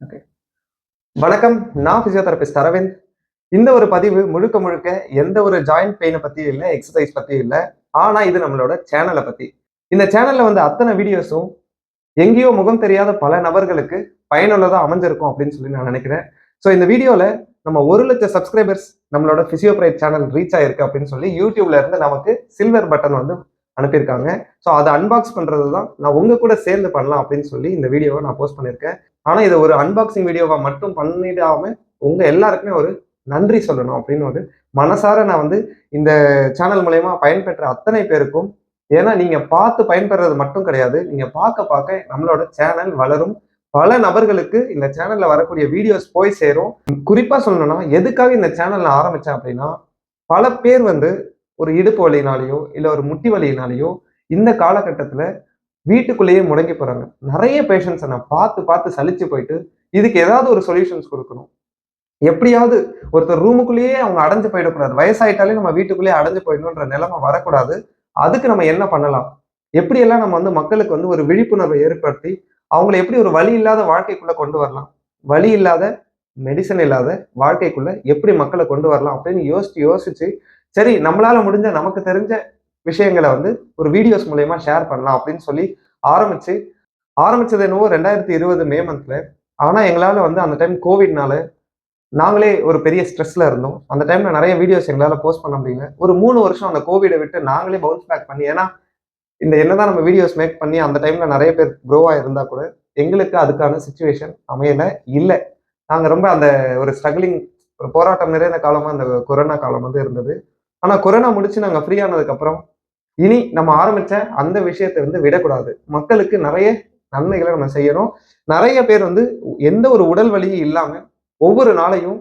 Okay வணக்கம் நான் physiotherapist Aravind. இந்த ஒரு பதிவு முழுக்க முழுக்க எந்த ஒரு ஜாயிண்ட் பெயினை பற்றியும் இல்லை எக்ஸசைஸ் பத்தியும் இல்லை ஆனா இது நம்மளோட சேனலை பத்தி. இந்த சேனல்ல வந்து அத்தனை வீடியோஸும் எங்கேயோ முகம் தெரியாத பல நபர்களுக்கு பயனுள்ளதா அமைஞ்சிருக்கும் அப்படின்னு சொல்லி நான் நினைக்கிறேன். ஸோ இந்த வீடியோல நம்ம ஒரு லட்சம் சப்ஸ்கிரைபர்ஸ் நம்மளோட பிசியோபிரைட் சேனல் ரீச் ஆயிருக்கு அப்படின்னு சொல்லி யூடியூப்ல இருந்து நமக்கு சில்வர் பட்டன் வந்து அனுப்பியிருக்காங்க. ஸோ அதை அன்பாக்ஸ் பண்ணுறது தான் நான் உங்கள் கூட சேர்ந்து பண்ணலாம் அப்படின்னு சொல்லி இந்த வீடியோவை நான் போஸ்ட் பண்ணியிருக்கேன். ஆனால் இதை ஒரு அன்பாக்சிங் வீடியோவை மட்டும் பண்ணிடாமல் உங்கள் எல்லாருக்குமே ஒரு நன்றி சொல்லணும் அப்படின்னு ஒரு மனசார நான் வந்து இந்த சேனல் மூலயமா பயன்பெற்ற அத்தனை பேருக்கும் ஏன்னா நீங்கள் பார்த்து பயன்பெறது மட்டும் கிடையாது. நீங்கள் பார்க்க பார்க்க நம்மளோட சேனல் வளரும். பல நபர்களுக்கு இந்த சேனலில் வரக்கூடிய வீடியோஸ் போய் சேரும். குறிப்பாக சொல்லணும்னா எதுக்காக இந்த சேனல் நான் ஆரம்பித்தேன் அப்படின்னா பல பேர் வந்து ஒரு இடுப்பு வலினாலேயோ இல்லை ஒரு முட்டி வலியினாலேயோ இந்த காலகட்டத்தில் வீட்டுக்குள்ளேயே முடங்கி போகிறாங்க நிறைய பேஷண்ட்ஸை நான் பார்த்து பார்த்து சலிச்சு போயிட்டு இதுக்கு ஏதாவது ஒரு சொல்யூஷன்ஸ் கொடுக்கணும். எப்படியாவது ஒருத்தர் ரூமுக்குள்ளேயே அவங்க அடைஞ்சு போயிடக்கூடாது. வயசாயிட்டாலே நம்ம வீட்டுக்குள்ளேயே அடைஞ்சு போயிடணுன்ற நிலைமை வரக்கூடாது. அதுக்கு நம்ம என்ன பண்ணலாம்? எப்படியெல்லாம் நம்ம வந்து மக்களுக்கு வந்து ஒரு விழிப்புணர்வை ஏற்படுத்தி அவங்கள எப்படி ஒரு வழி இல்லாத வாழ்க்கைக்குள்ள கொண்டு வரலாம்? வழி இல்லாத மெடிசன் இல்லாத வாழ்க்கைக்குள்ள எப்படி மக்களை கொண்டு வரலாம் அப்படின்னு யோசிச்சு யோசிச்சு சரி நம்மளால முடிஞ்ச நமக்கு தெரிஞ்ச விஷயங்களை வந்து ஒரு வீடியோஸ் மூலயமா ஷேர் பண்ணலாம் அப்படின்னு சொல்லி ஆரம்பிச்சு ஆரம்பிச்சது என்னவோ ரெண்டாயிரத்தி இருபது மே மந்த்ல ஆனா எங்களால வந்து அந்த டைம் கோவிட்னால நாங்களே ஒரு பெரிய ஸ்ட்ரெஸ்ல இருந்தோம். அந்த டைம்ல நிறைய வீடியோஸ் எங்களால போஸ்ட் பண்ண முடியல. ஒரு மூணு வருஷம் அந்த கோவிடை விட்டு நாங்களே பவுன்ஸ் பேக் பண்ணி ஏன்னா இந்த என்னதான் நம்ம வீடியோஸ் மேக் பண்ணி அந்த டைம்ல நிறைய பேர் க்ரோவா இருந்தா கூட எங்களுக்கு அதுக்கான சுச்சுவேஷன் அமையல இல்லை. நாங்க ரொம்ப அந்த ஒரு ஸ்ட்ரகிளிங் ஒரு போராட்டம் நிறைந்த காலமா அந்த கொரோனா காலம் வந்து இருந்தது. ஆனா கொரோனா முடிச்சு நாங்க ஃப்ரீ ஆனதுக்கு அப்புறம் இனி நம்ம ஆரம்பிச்ச அந்த விஷயத்தை வந்து விடக்கூடாது. மக்களுக்கு நிறைய நன்மைகளை நம்ம செய்யணும் நிறைய பேர் வந்து எந்த ஒரு உடல் வலியும் இல்லாம ஒவ்வொரு நாளையும்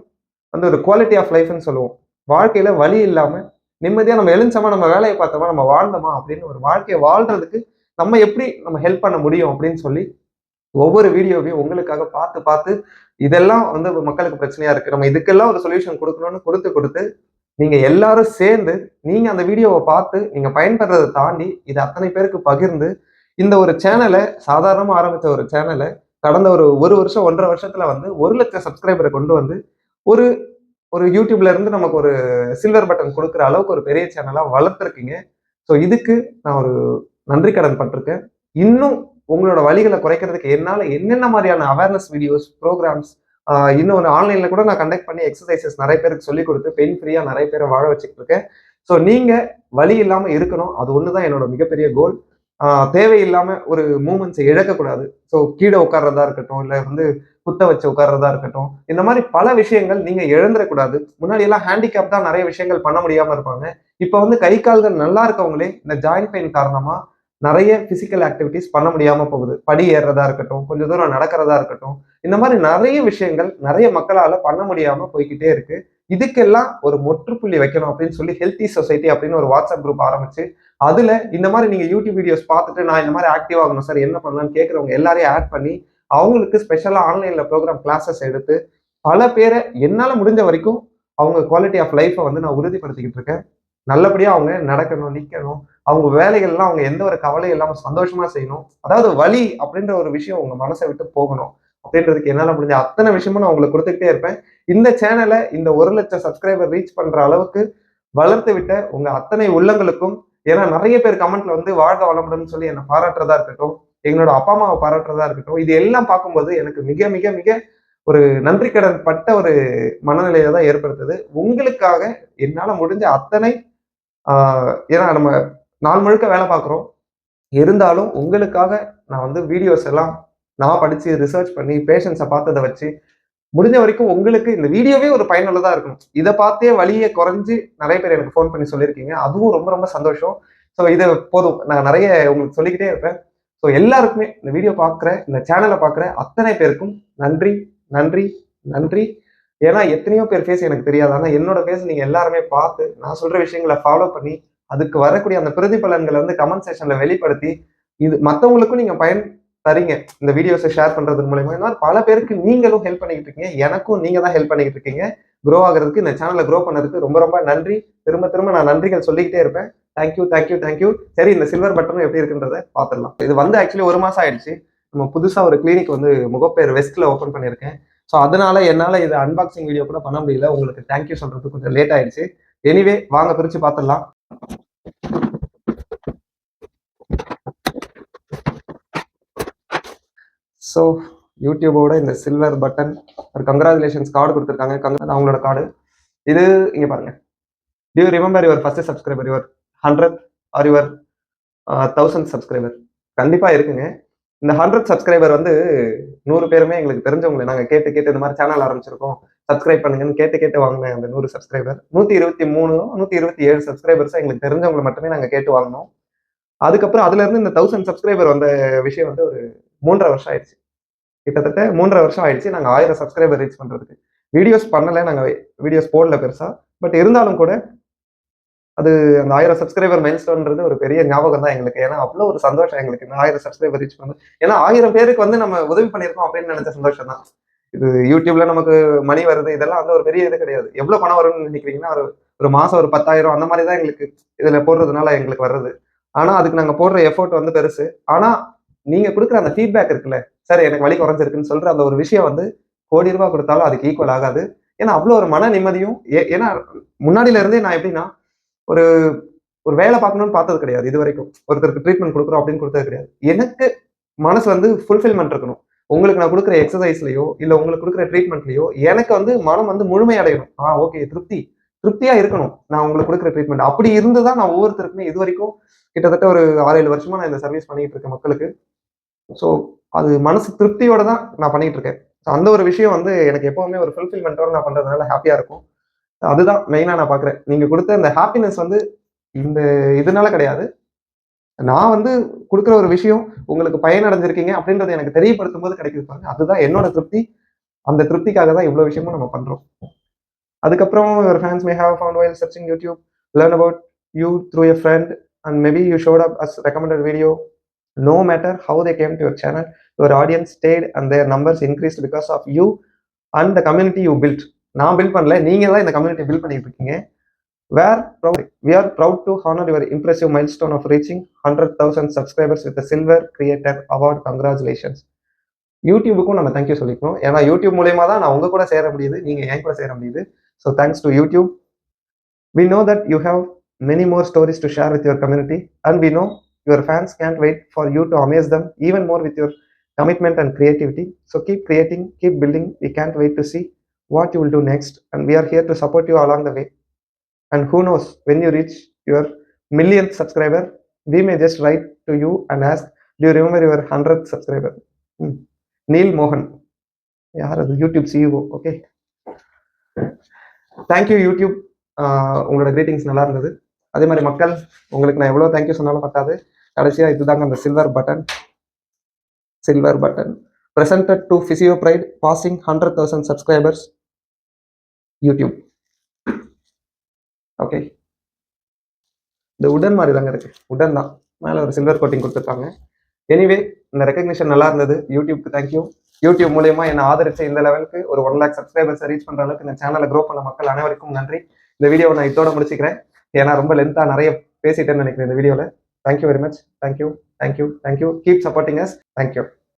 வந்து ஒரு குவாலிட்டி ஆஃப் லைஃப்னு சொல்லுவோம். வாழ்க்கையில வலி இல்லாம நிம்மதியா நம்ம எழுந்தோமா நம்ம வேலையை பார்த்தோமா நம்ம வாழ்ந்தோமா அப்படின்னு ஒரு வாழ்க்கையை வாழ்றதுக்கு நம்ம எப்படி நம்ம ஹெல்ப் பண்ண முடியும் அப்படின்னு சொல்லி ஒவ்வொரு வீடியோவையும் உங்களுக்காக பார்த்து பார்த்து இதெல்லாம் வந்து மக்களுக்கு பிரச்சனையா இருக்கு. நம்ம இதுக்கெல்லாம் ஒரு சொல்யூஷன் கொடுக்கணும்னு கொடுத்து கொடுத்து நீங்க எல்லாரும் சேர்ந்து நீங்க அந்த வீடியோவை பார்த்து நீங்க பயன்படுறதை தாண்டி இது அத்தனை பேருக்கு பகிர்ந்து இந்த ஒரு சேனலை சாதாரணமா ஆரம்பிச்ச ஒரு சேனலை கடந்த ஒரு ஒரு வருஷம் ஒன்றரை வருஷத்துல வந்து ஒரு லட்சம் சப்ஸ்கிரைபரை கொண்டு வந்து ஒரு ஒரு யூடியூப்ல இருந்து நமக்கு ஒரு சில்வர் பட்டன் கொடுக்குற அளவுக்கு ஒரு பெரிய சேனலா வளர்த்துருக்கீங்க. ஸோ இதுக்கு நான் ஒரு நன்றி கடன் பட்டிருக்கேன். இன்னும் உங்களோட வழிகளை குறைக்கிறதுக்கு என்னால என்னென்ன மாதிரியான அவேர்னஸ் வீடியோஸ் ப்ரோக்ராம்ஸ் இன்னொன்று ஆன்லைனில் கூட நான் கண்டக்ட் பண்ணி எக்ஸசைசஸ் நிறைய பேருக்கு சொல்லி கொடுத்து பெயின் ஃப்ரீயாக நிறைய பேரை வாழ வச்சுட்டு இருக்கேன். ஸோ நீங்கள் வழி இல்லாமல் இருக்கணும். அது ஒன்று தான் என்னோட மிகப்பெரிய கோல் தேவையில்லாமல் ஒரு மூமெண்ட்ஸை இழக்கக்கூடாது. ஸோ கீழே உட்கார்றதா இருக்கட்டும் இல்லை வந்து குத்த வச்சு உட்கார்றதா இருக்கட்டும் இந்த மாதிரி பல விஷயங்கள் நீங்கள் இழந்துடக்கூடாது. முன்னாடி எல்லாம் ஹேண்டிகேப் தான் நிறைய விஷயங்கள் பண்ண முடியாமல் இருப்பாங்க. இப்போ வந்து கை கால்கள் நல்லா இருக்கவங்களே இந்த ஜாயிண்ட் பெயின் காரணமாக நிறைய ஃபிசிக்கல் ஆக்டிவிட்டிஸ் பண்ண முடியாமல் போகுது. படி ஏறுறதா இருக்கட்டும் கொஞ்சம் தூரம் நடக்கிறதா இருக்கட்டும் இந்த மாதிரி நிறைய விஷயங்கள் நிறைய மக்களால பண்ண முடியாம போய்கிட்டே இருக்கு. இதுக்கெல்லாம் ஒரு முற்றுப்புள்ளி வைக்கணும் அப்படின்னு சொல்லி ஹெல்த்தி சொசைட்டி அப்படின்னு ஒரு வாட்ஸ்அப் குரூப் ஆரம்பிச்சு அதுல இந்த மாதிரி நீங்க யூடியூப் வீடியோஸ் பார்த்துட்டு நான் இந்த மாதிரி ஆக்டிவ் ஆகணும் சார் என்ன பண்ணலாம்னு கேட்குறவங்க எல்லாரையும் ஆட் பண்ணி அவங்களுக்கு ஸ்பெஷலா ஆன்லைன்ல ப்ரோக்ராம் கிளாஸஸ் எடுத்து பல பேரை என்னால முடிஞ்ச வரைக்கும் அவங்க குவாலிட்டி ஆஃப் லைஃப்பை வந்து நான் உறுதிப்படுத்திக்கிட்டு இருக்கேன். நல்லபடியா அவங்க நடக்கணும் நிக்கணும் அவங்க வேலைகள்லாம் அவங்க எந்த ஒரு கவலையும் இல்லாமல் சந்தோஷமா செய்யணும். அதாவது வழி அப்படின்ற ஒரு விஷயம் உங்க மனசை விட்டு போகணும். அப்படின்றதுக்கு என்னால முடிஞ்ச அத்தனை விஷயமும் நான் உங்களுக்கு கொடுத்துக்கிட்டே இருப்பேன். இந்த சேனலை இந்த ஒரு லட்சம் சப்ஸ்கிரைபர் ரீச் பண்ற அளவுக்கு வளர்த்து விட்ட உங்க அத்தனை உள்ளங்களுக்கும் ஏன்னா நிறைய பேர் கமெண்ட்ல வந்து வாழ்க வளமுடன் சொல்லி என்னை பாராட்டுறதா இருக்கட்டும் எங்களோட அப்பா அம்மாவை பாராட்டுறதா இருக்கட்டும் இது எல்லாம் பார்க்கும்போது எனக்கு மிக மிக மிக ஒரு நன்றி கடன் பட்ட ஒரு மனநிலையை தான் ஏற்படுத்துது. உங்களுக்காக என்னால முடிஞ்ச அத்தனை ஏன்னா நம்ம நாள் முழுக்க வேலை பார்க்குறோம். இருந்தாலும் உங்களுக்காக நான் வந்து வீடியோஸ் எல்லாம் நான் படிச்சு ரிசர்ச் பண்ணி பேஷன்ஸை பார்த்ததை வச்சு முடிஞ்ச வரைக்கும் உங்களுக்கு இந்த வீடியோவே ஒரு பயனுள்ளதா இருக்கணும். இதை பார்த்தே வழியை குறைஞ்சு நிறைய பேர் எனக்கு ஃபோன் பண்ணி சொல்லியிருக்கீங்க. அதுவும் ரொம்ப ரொம்ப சந்தோஷம். ஸோ இது போதும். நான் நிறைய உங்களுக்கு சொல்லிக்கிட்டே இருப்பேன். ஸோ எல்லாருக்குமே இந்த வீடியோ பார்க்குற இந்த சேனலை பார்க்குற அத்தனை பேருக்கும் நன்றி நன்றி நன்றி. ஏன்னா எத்தனையோ பேர் ஃபேஸ் எனக்கு தெரியாது. ஆனால் என்னோட ஃபேஸ் நீங்கள் எல்லாருமே பார்த்து நான் சொல்கிற விஷயங்களை ஃபாலோ பண்ணி அதுக்கு வரக்கூடிய அந்த பிரதிபலன்களை வந்து கமெண்ட் செஷனில் வெளிப்படுத்தி இது மற்றவங்களுக்கும் நீங்கள் பயன் தரீங்க. இந்த வீடியோஸை ஷேர் பண்றது மூலயமா. இந்த மாதிரி பல பேருக்கு நீங்களும் ஹெல்ப் பண்ணிக்கிட்டு இருக்கீங்க. எனக்கும் நீங்க தான் ஹெல்ப் பண்ணிக்கிட்டு இருக்கீங்க. க்ரோ ஆகிறதுக்கு இந்த சேனலை க்ரோ பண்ணதுக்கு ரொம்ப ரொம்ப நன்றி. திரும்ப திரும்ப நான் நன்றிகள் சொல்லிக்கிட்டே இருப்பேன். தேங்க்யூ தேங்க்யூ தேங்க்யூ சரி இந்த சில்வர் பட்டனும் எப்படி இருக்குன்றத பார்த்துடலாம். இது வந்து ஆக்சுவலி ஒரு மாசம் ஆயிடுச்சு. நம்ம புதுசா ஒரு கிளினிக் வந்து முகப்பேர் வெஸ்ட்ல ஓப்பன் பண்ணியிருக்கேன். ஸோ அதனால என்னால இது அன்பாக்சிங் வீடியோ கூட பண்ண முடியல. உங்களுக்கு தேங்க்யூ சொல்றது கொஞ்சம் லேட் ஆயிடுச்சு. எனிவே வாங்க பிரிச்சு பார்த்துடலாம். ஸோ யூடியூபோட இந்த சில்வர் பட்டன் ஒரு கங்க்ராச்சுலேஷன்ஸ் கார்டு கொடுத்துருக்காங்க. கங்க அவங்களோட கார்டு இது இங்கே பாருங்க. Do you remember your first subscriber your hundred or your thousand subscriber கண்டிப்பாக இருக்குங்க. இந்த ஹண்ட்ரட் சப்ஸ்கிரைபர் வந்து நூறு பேருமே எங்களுக்கு தெரிஞ்சவங்களை. நாங்கள் கேட்டு கேட்டு இந்த மாதிரி சேனல் ஆரம்பிச்சிருக்கோம். சப்ஸ்கிரைப் பண்ணுங்கன்னு கேட்டு கேட்டு வாங்கினேன் அந்த நூறு சப்ஸ்கிரைபர் நூற்றி இருபத்தி மூணு நூற்றி இருபத்தி ஏழு சப்ஸ்கிரைபர்ஸ் எங்களுக்கு தெரிஞ்சவங்களை மட்டுமே நாங்கள் கேட்டு வாங்கினோம். அதுக்கப்புறம் அதுலேருந்து இந்த தௌசண்ட் சப்ஸ்கிரைபர் வந்த விஷயம் வந்து ஒரு மூன்றரை வருஷம் ஆயிடுச்சு. கிட்டத்தட்ட மூன்றரை வருஷம் ஆயிடுச்சு. நாங்கள் ஆயிரம் சப்ஸ்கிரைபர் ரீச் பண்ணுறதுக்கு வீடியோஸ் பண்ணலை நாங்கள் வீடியோஸ் போடல பெருசாக பட் இருந்தாலும் கூட அது அந்த ஆயிரம் சப்ஸ்கிரைபர் மைல்ஸ்டோன்றது ஒரு பெரிய ஞாபகம் தான் எங்களுக்கு. ஏன்னா அவ்வளோ ஒரு சந்தோஷம் எங்களுக்கு இந்த ஆயிரம் சப்ஸ்கிரைபர் ரீச் பண்ணது. ஏன்னா ஆயிரம் பேருக்கு வந்து நம்ம உதவி பண்ணியிருக்கோம் அப்படின்னு நினைச்ச சந்தோஷம் தான். இது யூடியூப்ல நமக்கு மணி வருது. இதெல்லாம் வந்து ஒரு பெரிய இது கிடையாது. எவ்வளோ பணம் வரும்னு நினைக்கிறீங்கன்னா ஒரு ஒரு மாதம் ஒரு பத்தாயிரம் அந்த மாதிரி தான் எங்களுக்கு இதில் போடுறதுனால எங்களுக்கு வர்றது ஆனால் அதுக்கு நாங்கள் போடுற எஃபோர்ட் வந்து பெருசு. ஆனால் நீங்க கொடுக்குற அந்த ஃபீட்பேக் இருக்குல்ல சார் எனக்கு வலி குறைஞ்சிருக்குன்னு சொல்ற அந்த ஒரு விஷயம் வந்து கோடி ரூபாய் கொடுத்தாலும் அதுக்கு ஈக்குவல் ஆகாது. ஏன்னா அவ்வளோ ஒரு மன நிம்மதியும் ஏ- ஏன்னா முன்னாடியில இருந்தே நான் எப்படின்னா ஒரு ஒரு வேலை பார்க்கணும்னு பார்த்தது கிடையாது இது வரைக்கும். ஒருத்தருக்கு ட்ரீட்மெண்ட் கொடுக்குறோம் அப்படின்னு கொடுத்தது கிடையாது. எனக்கு மனசு வந்து ஃபுல்ஃபில்மெண்ட் இருக்கணும். உங்களுக்கு நான் கொடுக்குற எக்ஸசைஸ்லயோ இல்ல உங்களுக்கு கொடுக்குற ட்ரீட்மெண்ட்லயோ எனக்கு வந்து மனம் வந்து முழுமையடையணும் ஆ ஓகே திருப்தி. திருப்தியா இருக்கணும். நான் உங்களுக்கு கொடுக்குற ட்ரீட்மெண்ட் அப்படி இருந்து தான் நான் ஒவ்வொருத்தருக்குமே இது வரைக்கும் கிட்டத்தட்ட ஒரு ஆறு ஏழு வருஷமா நான் இந்த சர்வீஸ் பண்ணிட்டு இருக்கேன் மக்களுக்கு. ஸோ அது மனசு திருப்தியோட தான் நான் பண்ணிட்டு இருக்கேன் ஸோ அந்த ஒரு விஷயம் வந்து எனக்கு எப்பவுமே ஒரு ஃபுல்ஃபில்மெண்ட்டோட நான் பண்ணுறதுனால ஹாப்பியாக இருக்கும். அதுதான் மெயினாக நான் பார்க்குறேன் நீங்கள் கொடுத்த அந்த ஹாப்பினஸ் வந்து இந்த இதனால கிடையாது. நான் வந்து கொடுக்குற ஒரு விஷயம் உங்களுக்கு பயனடைஞ்சிருக்கீங்க அப்படின்றத எனக்கு தெரியப்படுத்தும் போது கிடைக்குது பாருங்க. அதுதான் என்னோட திருப்தி. அந்த திருப்திக்காக தான் இவ்வளோ விஷயமும் நம்ம பண்ணுறோம் அதுக்கப்புறம் your fans may have found while searching YouTube learn about you through a friend and maybe you showed up as recommended video no matter how they came to your channel your audience stayed and their numbers increased because of you and the community you built. நான் build பண்ணல நீங்க தான் இந்த community build பண்ணிட்டு இருக்கீங்க. We're proud we are proud to honour your impressive milestone of reaching hundred thousand subscribers with silver creator award congratulations யூடியூபுக்கும் நம்ம thank you சொல்லிக்கணும். ஏன்னா யூடியூப் மூலயமா தான் நான் உங்க கூட சேர முடியுது நீங்க என் கூட சேர முடியுது. So thanks to YouTube we know that you have many more stories to share with your community and we know your fans can't wait for you to amaze them even more with your commitment and creativity. So keep creating, keep building. We can't wait to see what you will do next. And we are here to support you along the way. And who knows, when you reach your millionth subscriber, we may just write to you and ask, Do you remember your hundredth subscriber? Hmm. Neil Mohan. யார் அது YouTube CEO okay thank you YouTube உங்களோட greetings நல்லா இருந்தது அதே மாதிரி மக்கள் உங்களுக்கு நான் எவ்வளோ தேங்க்யூ சொன்னாலும் பத்தாது கடைசியாக இதுதாங்க அந்த silver button silver button presented to Physio Pride passing hundred thousand subscribers YouTube okay இந்த உடன் மாதிரி தாங்க இருக்கு. உடன் தான். மேலே ஒரு சில்வர் கோட்டிங் கொடுத்துருக்காங்க. எனிவே இந்த ரெக்கக்னிஷன் நல்லா இருந்தது. யூடியூப்க்கு தேங்க்யூ யூடியூப் மூலயமா என்னை ஆதரிச்ச இந்த லெவலுக்கு ஒரு ஒன் லேக் சப்ஸ்கிரைபர்ஸ் ரீச் பண்ற அளவுக்கு இந்த சேனலை க்ரோ பண்ண மக்கள் அனைவருக்கும் நன்றி. இந்த வீடியோவை நான் இதோட முடிச்சுக்கிறேன். ஏன்னா ரொம்ப லென்த்தா நிறைய பேசிட்டேன்னு நினைக்கிறேன் இந்த வீடியோவில் Thank you very much. Thank you. Thank you. Thank you. Keep supporting us. Thank you.